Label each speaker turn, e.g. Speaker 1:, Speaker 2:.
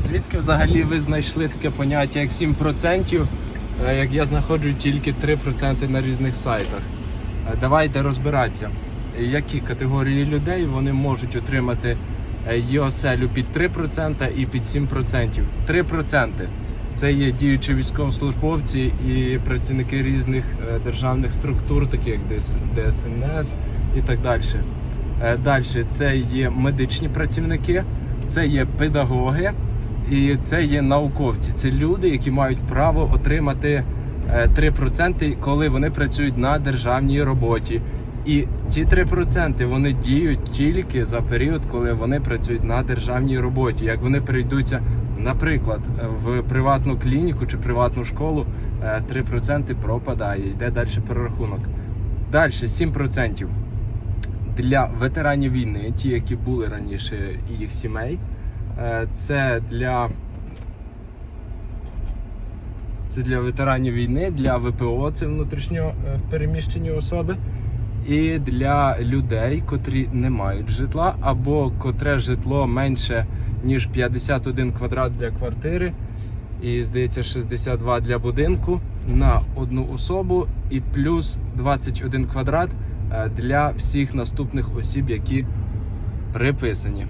Speaker 1: звідки взагалі ви знайшли таке поняття як 7%, е, як я знаходжу тільки 3% на різних сайтах? Е, Давайте розбиратися, які категорії людей вони можуть отримати е, ЄОСЕЛю під 3% і під 7%. 3% це є діючі військовослужбовці і працівники різних е, державних структур, такі як ДС- ДСНС і так далі. Далі це є медичні працівники, це є педагоги і це є науковці. Це люди, які мають право отримати е, 3%, коли вони працюють на державній роботі. І ці 3% вони діють тільки за період, коли вони працюють на державній роботі. Як вони перейдуться, наприклад, е, в приватну клініку чи приватну школу, е, 3% пропадає, йде далі перерахунок. Далі 7% для ветеранів війни, ті, які були раніше, і їх сімей. Е, Це для це для ветеранів війни, для ВПО, це внутрішньо е, переміщені особи, і для людей, котрі не мають житла, або котре житло менше ніж 51 квадрат для квартири, і здається 62 для будинку на одну особу, і плюс 21 квадрат е, для всіх наступних осіб, які приписані.